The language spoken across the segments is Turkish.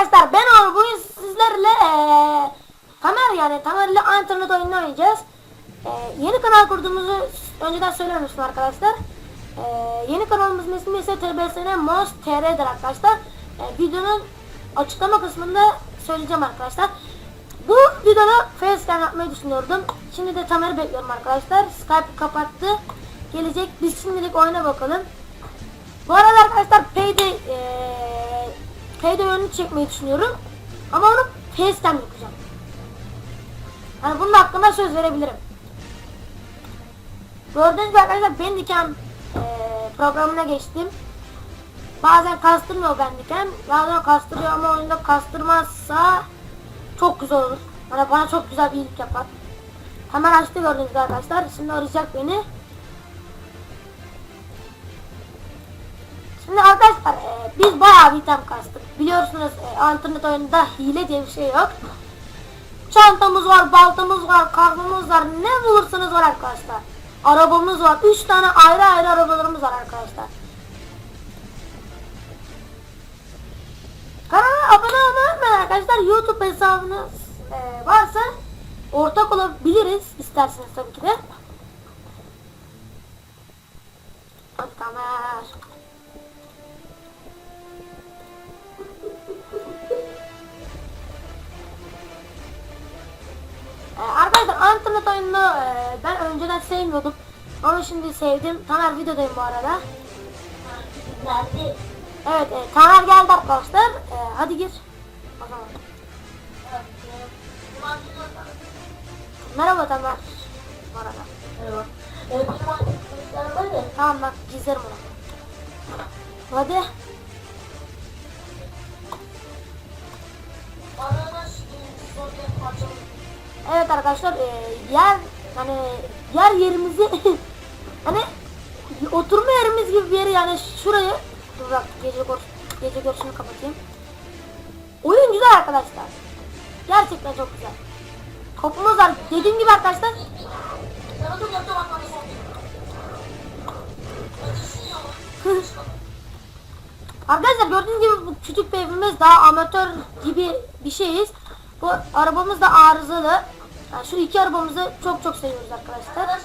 Arkadaşlar ben Onur sizlerle Tamer yani Tamer'le internet oyunu oynayacağız. Eee, yeni kanal kurduğumuzu önceden söylemiştim arkadaşlar. Eee, yeni kanalımızın ismi ise TBSN Mos TR'dir arkadaşlar. Eee, videonun açıklama kısmında söyleyeceğim arkadaşlar. Bu videoda facecam yapmayı düşünüyordum. Şimdi de Tamer'i bekliyorum arkadaşlar. Skype kapattı. Gelecek biz şimdilik oyuna bakalım. Bu arada arkadaşlar Payday eee Payday oyunu çekmeyi düşünüyorum. Ama onu Facecam yapacağım. Yani bunun hakkında söz verebilirim. Gördüğünüz gibi arkadaşlar Bandicam eee programına geçtim. Bazen kastırmıyor Bandicam. Bazen kastırıyor ama oyunda kastırmazsa çok güzel olur. Bana, bana çok güzel bir iyilik yapar. Hemen açtı gördüğünüz arkadaşlar. Şimdi arayacak beni. Şimdi arkadaşlar e, biz bayağı bir item kastık. Biliyorsunuz e, internet oyununda hile diye bir şey yok. Çantamız var, baltamız var, kazmamız var. Ne bulursanız var arkadaşlar. Arabamız var. 3 tane ayrı ayrı arabalarımız var arkadaşlar. Arkadaşlar. YouTube hesabınız e, varsa ortak olabiliriz isterseniz tabii ki de. Hadi Tamer. Ee, arkadaşlar internet oyununu e, ben önceden sevmiyordum. Ama şimdi sevdim. Taner videodayım bu arada. Geldi. Evet, e, Taner geldi arkadaşlar. E, hadi gir. Merhaba arada. Merhaba. Var ya. Tamam bak gizlerim onu. Hadi. Evet arkadaşlar e, yer hani yer yerimizi hani oturma yerimiz gibi bir yeri yani şurayı dur bak gece gör, gece görüşünü kapatayım. Oyun güzel arkadaşlar. Gerçekten çok güzel. Topumuz var. Dediğim gibi arkadaşlar. Arkadaşlar gördüğünüz gibi bu küçük evimiz daha amatör gibi bir şeyiz. Bu arabamız da arızalı. Yani şu iki arabamızı çok çok seviyoruz arkadaşlar. Arkadaş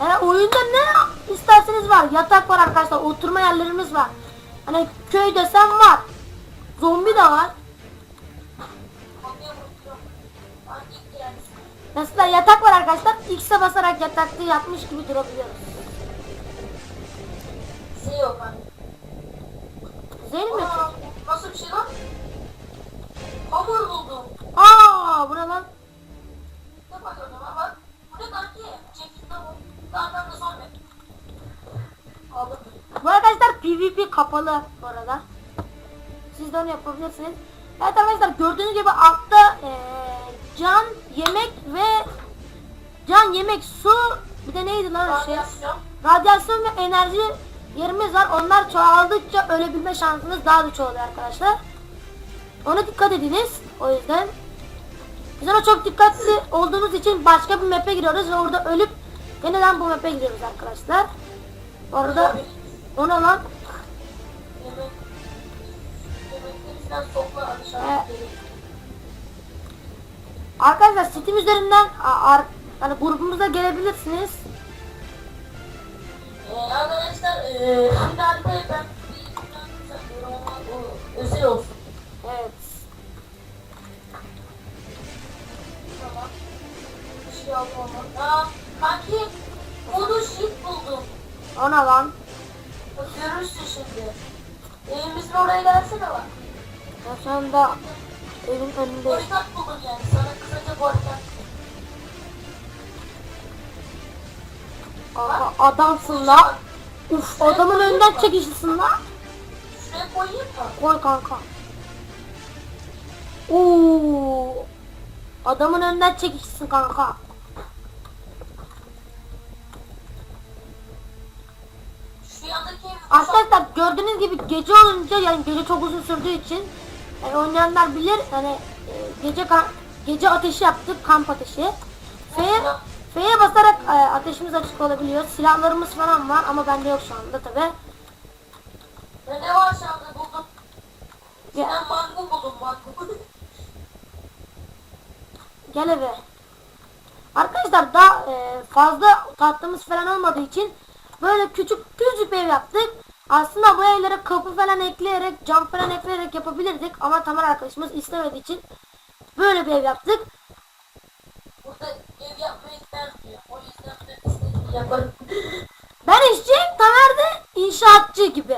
Yani oyunda ne isterseniz var. Yatak var arkadaşlar. Oturma yerlerimiz var. Hani köy desem var. Zombi de var. Mesela yatak var arkadaşlar. X'e basarak yatakta yatmış gibi durabiliyoruz. Şey yok hani. Güzel mi? Nasıl bir şey lan? Hamur buldum. Aa, bu ne lan? Ne bakıyorum ama bak. Bu ne kanki? Ceketinde bu. Dağdan da sonra. Aldım. Bu arkadaşlar PvP kapalı bu arada. Siz de onu yapabilirsiniz. Evet arkadaşlar gördüğünüz gibi altta eee, can, yemek ve can, yemek, su bir de neydi lan şey? Radyasyon. Radyasyon ve enerji yerimiz var. Onlar çoğaldıkça ölebilme şansınız daha da çoğalıyor arkadaşlar. Ona dikkat ediniz. O yüzden biz ona çok dikkatli olduğumuz için başka bir map'e giriyoruz ve orada ölüp yeniden bu map'e giriyoruz arkadaşlar. Orada ona lan Topla aşağı. Evet. geri. arkadaşlar Steam üzerinden ar- hani grubumuza gelebilirsiniz. Ee, arkadaşlar ee, şimdi haritayı ben bir o özel olsun. Evet. Tamam. Bir şey ama. Aa, kanki modu shift buldum. Ona lan. Görürsün şimdi. Evimizin oraya gelsene bak. Ben şu anda evin önündeyim. Barikat buldum yani. Sana kısaca barikat. Kanka adamsın la. Uf adamın önünden çekişlisin la. Şuraya koyayım mı? Koy kanka. Oo. Adamın önünden çekişsin kanka. gördüğünüz gibi gece olunca yani gece çok uzun sürdüğü için yani oynayanlar bilir hani e, gece gece ateşi yaptık kamp ateşi. F'ye F'ye basarak e, ateşimiz açık olabiliyor. Silahlarımız falan var ama bende yok şu anda tabi. Ve ne var şu anda buldum. Ya. Ben mango buldum mango. Gel eve. Arkadaşlar daha e, fazla tatlımız falan olmadığı için böyle küçük küçük bir ev yaptık. Aslında bu evlere kapı falan ekleyerek, cam falan ekleyerek yapabilirdik ama Tamer arkadaşımız istemediği için böyle bir ev yaptık. Burada ev yapmayı diyor. O yüzden ben istediğimi yaparım. Ben işçi, Tamer de inşaatçı gibi.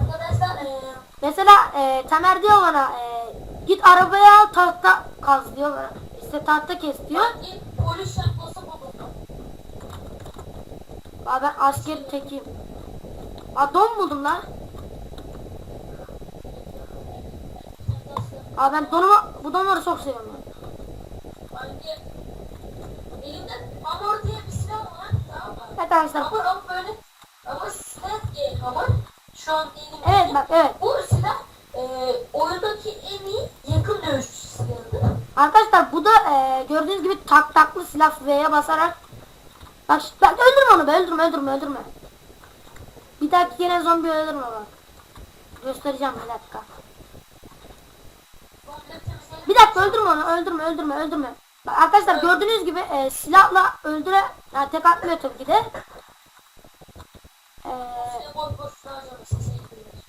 Arkadaşlar Mesela e, Tamer diyor bana e, git arabaya tahta kaz diyor. İşte tahta kes diyor. ben Aa, ben asker tekiyim. Aa don buldum lan. Aa ben donumu, bu donları çok seviyorum ben. Sanki elimde hamur diye bir silah var. Tamam? Evet arkadaşlar. Ama, ama böyle ama silah diye hamur. Şu an elimde. Evet bak evet. Bu silah eee oyundaki en iyi yakın dövüş silahıdır. Arkadaşlar bu da e, gördüğünüz gibi tak taklı silah V'ye basarak. Bak, bak öldürme onu be öldürme öldürme öldürme. Bir dahaki yine zombi öldürme bak. Göstereceğim bir dakika. Bir dakika öldürme onu öldürme öldürme öldürme. Bak arkadaşlar gördüğünüz gibi e, silahla öldüre yani tek atmıyor tabii ki de. E, sevgililer.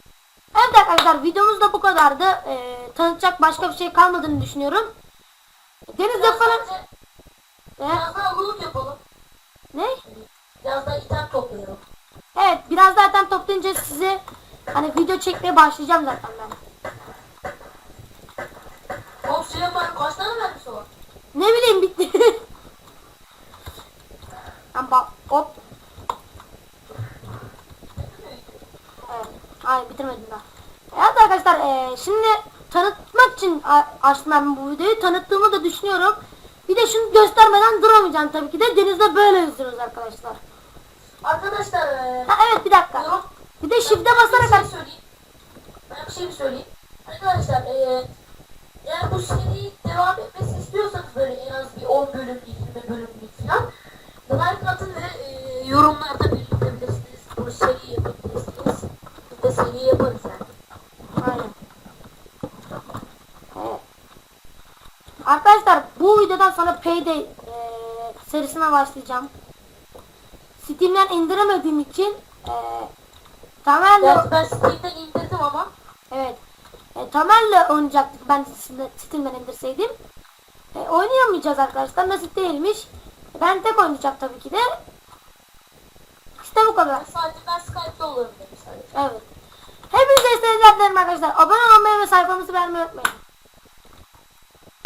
evet arkadaşlar videomuz da bu kadardı. E, tanıtacak başka bir şey kalmadığını düşünüyorum. E, biraz daha loot yapalım. Biraz daha item toplayalım. Evet biraz zaten toplayınca size hani video çekmeye başlayacağım zaten ben. Oğlum Süleyman kaç tane vermiş o? Ne bileyim bitti. Bak hop. Evet. Hayır bitirmedim daha. Evet arkadaşlar eee, şimdi tanıtmak için açtım ben bu videoyu. Tanıttığımı da düşünüyorum. Bir de şunu göstermeden duramayacağım tabii ki de. Denizde böyle yüzüyoruz arkadaşlar. Arkadaşlar eee Ha evet bir dakika. yorum Bir de shift'e Ben basarak bir şey söyleyeyim. Ben bir şey söyleyeyim. Arkadaşlar eee eğer bu seri devam etmesini istiyorsanız böyle en az bir 10 bölüm, 20 bölümlük falan like atın ve eee, yorumlarda belirtebilirsiniz. Bu seri yapabilirsiniz. Bir de seri yaparız yani. Aynen. Evet. Arkadaşlar bu videodan sonra Payday eee, serisine başlayacağım. Steam'den indiremediğim için eee Tamer'le Gerçi ben Steam'den indirdim ama evet e, Tamer'le oynayacaktık ben Steam'den- indirseydim. E, oynayamayacağız arkadaşlar nasip değilmiş. Ben tek oynayacağım tabii ki de. İşte bu kadar. sadece ben Skype'da olurum dedim sadece. Evet. Hepinize dilerim arkadaşlar. Abone olmayı ve sayfamızı beğenmeyi unutmayın.